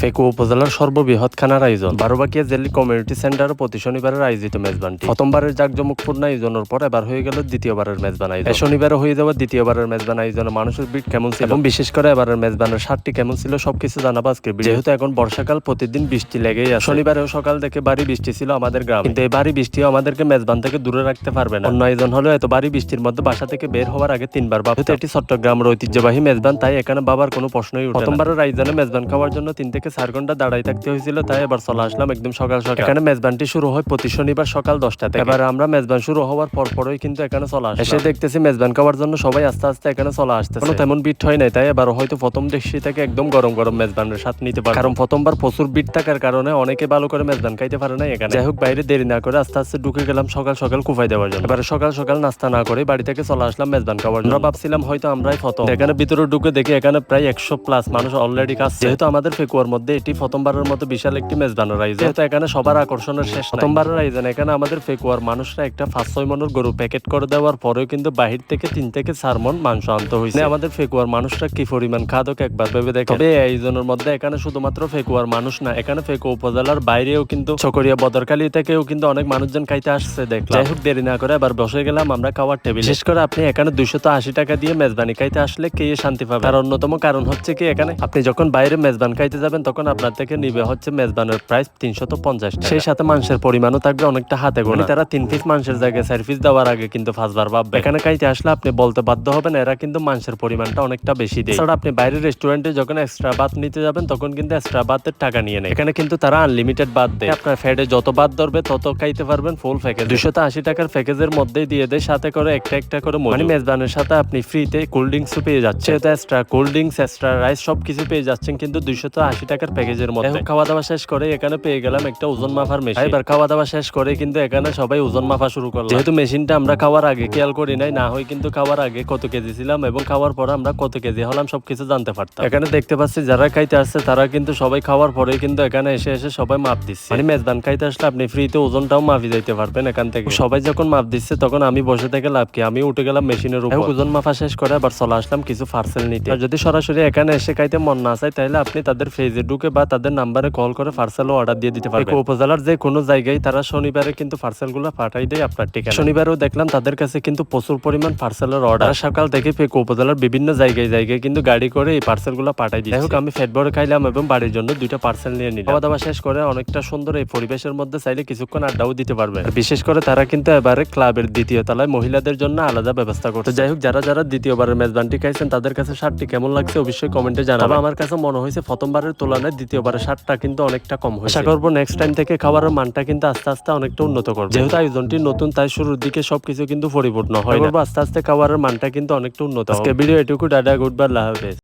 ফেকু উপজেলার সর্ববৃহৎ খানার আয়োজন। বারোবাকিয়া জেলি কমিউনিটি সেন্টারে প্রতি শনিবারের আয়োজিত মেজবানটি প্রথমবারের জাকজমকপূর্ণ আয়োজনের পর এবার হয়ে গেল দ্বিতীয়বারের মেজবান আয়োজন। শনিবারে হয়ে যাওয়া দ্বিতীয়বারের মেজবান আয়োজনে মানুষের ভিড় কেমন ছিল? এবং বিশেষ করে এবারের মেজবানের সারটি কেমন ছিল সবকিছু জানাব আজকে। যেহেতু এখন বর্ষাকাল প্রতিদিন বৃষ্টি লেগেই আছে। শনিবারেও সকাল থেকে বাড়ি বৃষ্টি ছিল আমাদের গ্রাম। কিন্তু এই বাড়ি বৃষ্টিও আমাদেরকে মেজবান থেকে দূরে রাখতে পারবে না। অন্য আয়োজন হলো এত বাড়ি বৃষ্টির মধ্যে বাসা থেকে বের হওয়ার আগে তিনবার বাবা এটি চট্টগ্রামের ঐতিহ্যবাহী মেজবান তাই এখানে বাবার কোনো প্রশ্নই। প্রথমবারের আয়োজনে মেজবান খাওয়ার জন্য তিন থেকে চার ঘণ্টা দাঁড়াই থাকতে হয়েছিল তাই এবার চলে আসলাম একদম সকাল সকাল। এখানে মেজবানটি শুরু হয় প্রতি শনিবার সকাল দশটাতে এবার আমরা মেজবান শুরু হওয়ার পর পরই কিন্তু এখানে চলে আসলাম। এসে দেখতেছি মেজবান খাওয়ার জন্য সবাই আস্তে আস্তে এখানে চলে আসতেছে। কোনো তেমন বিট হয় নাই তাই এবার হয়তো প্রথম দেখছি থেকে একদম গরম গরম মেজবানের স্বাদ নিতে পারে কারণ প্রথমবার প্রচুর বিট থাকার কারণে অনেকে ভালো করে মেজবান খাইতে পারে না এখানে। যাই হোক বাইরে দেরি না করে আস্তে আস্তে ঢুকে গেলাম সকাল সকাল কুফাই দেওয়ার জন্য। এবার সকাল সকাল নাস্তা না করে বাড়ি থেকে চলে আসলাম মেজবান খাওয়ার জন্য। আমরা ভাবছিলাম হয়তো আমরাই প্রথম। এখানে ভিতরে ঢুকে দেখি এখানে প্রায় একশো প্লাস মানুষ অলরেডি কাজ যেহেতু আমাদের ফেকুয়ার মধ্যে এটি প্রথমবারের মতো বিশাল একটি মেজবানের আয়োজন যেহেতু এখানে সবার আকর্ষণের শেষ প্রথমবারের আয়োজন এখানে আমাদের ফেকুয়ার মানুষরা একটা পাঁচ ছয় মনের গরু প্যাকেট করে দেওয়ার পরেও কিন্তু বাহির থেকে তিন থেকে চার মন মাংস আনতে হয়েছে। আমাদের ফেকুয়ার মানুষরা কি পরিমাণ খাদক একবার ভেবে দেখে তবে এই আয়োজনের মধ্যে এখানে শুধুমাত্র ফেকুয়ার মানুষ না এখানে ফেকু উপজেলার বাইরেও কিন্তু চকরিয়া বদরকালী থেকেও কিন্তু অনেক মানুষজন খাইতে আসছে দেখলাম। যাই হোক দেরি না করে এবার বসে গেলাম আমরা খাওয়ার টেবিল। বিশেষ করে আপনি এখানে দুশো আশি টাকা দিয়ে মেজবানি খাইতে আসলে কে শান্তি পাবে? আর অন্যতম কারণ হচ্ছে কি এখানে আপনি যখন বাইরে মেজবান খাইতে যাবেন তখন আপনার থেকে নিবে হচ্ছে মেজবানের প্রাইস তিনশত পঞ্চাশ সেই সাথে মাংসের পরিমাণও থাকবে অনেকটা হাতে গোনা। তারা তিন পিস মাংসের জায়গায় চার পিস দেওয়ার আগে কিন্তু পাঁচবার ভাববে। এখানে খাইতে আসলে আপনি বলতে বাধ্য হবেন এরা কিন্তু মাংসের পরিমাণটা অনেকটা বেশি দেয়। এছাড়া আপনি বাইরের রেস্টুরেন্টে যখন এক্সট্রা ভাত নিতে যাবেন তখন কিন্তু এক্সট্রা ভাতের টাকা নিয়ে নেয়। এখানে কিন্তু তারা আনলিমিটেড ভাত দেয়। আপনার ফ্যাটে যত ভাত ধরবে তত খাইতে পারবেন ফুল প্যাকেজ দুশো আশি টাকার প্যাকেজের মধ্যেই দিয়ে দেয় সাথে করে একটা একটা করে মানে মেজবানের সাথে আপনি ফ্রিতে কোল্ড ড্রিঙ্কসও পেয়ে যাচ্ছে extra cold drinks extra rice সব কিছু পেয়ে যাচ্ছেন কিন্তু দুইশো আশি টাকার প্যাকেজের মধ্যে। খাওয়া দাওয়া শেষ করে এখানে পেয়ে গেলাম একটা ওজন মাপার মেশিন এবার খাওয়া দাওয়া শেষ করে কিন্তু এখানে সবাই ওজন মাপা শুরু করলাম যেহেতু মেশিনটা আমরা খাওয়ার আগে খেয়াল করি নাই না হয় কিন্তু খাওয়ার আগে কত কেজি ছিলাম এবং খাওয়ার পরে আমরা কত কেজি হলাম সবকিছু জানতে পারতাম। এখানে দেখতে পাচ্ছি যারা খাইতে আসছে তারা কিন্তু সবাই খাওয়ার পরেই কিন্তু এখানে এসে এসে সবাই মাপ দিচ্ছে। মানে মেজবান খাইতে আসলে আপনি ফ্রিতে ওজনটাও মাপি যাইতে পারবেন এখান থেকে। সবাই যখন মাপ দিচ্ছে তখন আমি বসে থেকে লাভ কি? আমি উঠে গেলাম মেশিনের উপর। ওজন মাপা শেষ করে আবার চলে আসলাম কিছু পার্সেল নিতে। আর যদি সরাসরি এখানে এসে খাইতে মন না চায় তাহলে আপনি তাদের ফেজে ঢুকে বা তাদের নাম্বারে কল করে পার্সেলও অর্ডার দিয়ে দিতে পারবেন উপজেলার যে কোনো জায়গায় তারা শনিবারে কিন্তু পার্সেলগুলো পাঠাই দেয় আপনার ঠিকানা শনিবারেও দেখলাম তাদের কাছে কিন্তু প্রচুর পরিমাণ পার্সেলের অর্ডার সকাল থেকে পেকো উপজেলার বিভিন্ন জায়গায় জায়গায় কিন্তু গাড়ি করে এই পার্সেলগুলো পাঠাই দিই হোক আমি ফেট ভরে খাইলাম এবং বাড়ির জন্য দুইটা পার্সেল নিয়ে নিলাম। খাওয়া দাওয়া শেষ করে অনেকটা সুন্দর এই পরিবেশের মধ্যে চাইলে কিছুক্ষণ আড্ডাও দিতে পারবে। বিশেষ করে তারা কিন্তু এবারে ক্লাবের দ্বিতীয় তলায় মহিলাদের জন্য আলাদা ব্যবস্থা করছে। যাই হোক যারা যারা দ্বিতীয়বারের মেজবানটি খাইছেন তাদের কাছে শার্টটি কেমন লাগছে অবশ্যই কমেন্টে জানাব আমার কাছে মনে হয়েছে প্রথমবারের তুলনায় দ্বিতীয়বারের স্বাদটা কিন্তু অনেকটা কম হয় আশা করব নেক্সট টাইম থেকে খাবারের মানটা কিন্তু আস্তে আস্তে অনেকটা উন্নত করবে। যেহেতু আয়োজনটি নতুন তাই শুরুর দিকে সবকিছু কিন্তু পরিপূর্ণ হয় আস্তে আস্তে খাবারের মানটা কিন্তু অনেকটা উন্নত আজকে ভিডিও এটুকু ডাডা গুড বাই লাভ